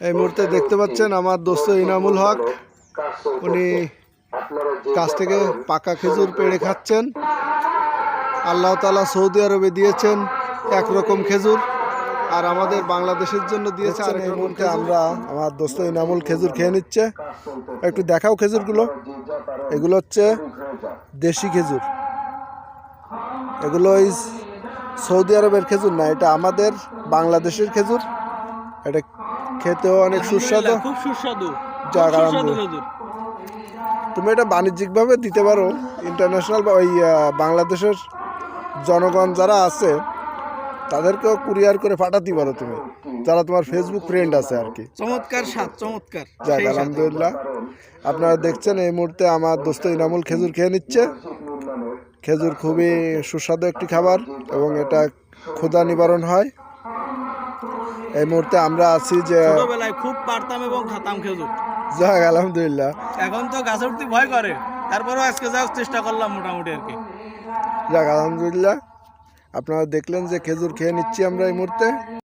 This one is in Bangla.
এই মুহূর্তে দেখতে পাচ্ছেন আমার দোস্ত ইনামুল হক। উনি কাছ থেকে পাকা খেজুর পেড়ে খাচ্ছেন। আল্লাহ তালা সৌদি আরবে দিয়েছেন একরকম খেজুর আর আমাদের বাংলাদেশের জন্য দিয়েছে আর এই মুহূর্তে আমরা আমার দোস্ত ইনামুল খেজুর খেয়ে নিচ্ছে। একটু দেখাও খেজুরগুলো। এগুলো হচ্ছে দেশি খেজুর। এগুলো ওই সৌদি আরবের খেজুর না এটা আমাদের বাংলাদেশের খেজুর। এটা খেতেও অনেক সুস্বাদু। খুব সুস্বাদু। যাক, তুমি এটা বাণিজ্যিকভাবে দিতে পারো। ইন্টারন্যাশনাল বা ওই বাংলাদেশের জনগণ যারা আছে তাদেরকেও কুরিয়ার করে পাঠাতে পারো তুমি। যারা তোমার ফেসবুক ফ্রেন্ড আছে আর কি। চমৎকার স্বাদ চমৎকার। যাক আলহামদুলিল্লাহ। আপনারা দেখছেন এই মুহূর্তে আমার দোস্ত ইনামুল খেজুর খেয়ে নিচ্ছে। খেজুর খুবই সুস্বাদু একটি খাবার এবং এটা ক্ষুধা নিবারণ হয়। এই মুহূর্তে আমরা আছি যে ছোটবেলায় খুব পারতাম এবং খাতাম খেজুর। যাক আলহামদুলিল্লাহ। এখন তো গাছে উঠতে ভয় করে। তারপরেও আজকে যাওয়ার চেষ্টা করলাম মোটামুটি আর কি। যাক আলহামদুলিল্লাহ। আপনারা দেখলেন যে খেজুর খেয়ে নিচ্ছি আমরা এই মুহূর্তে।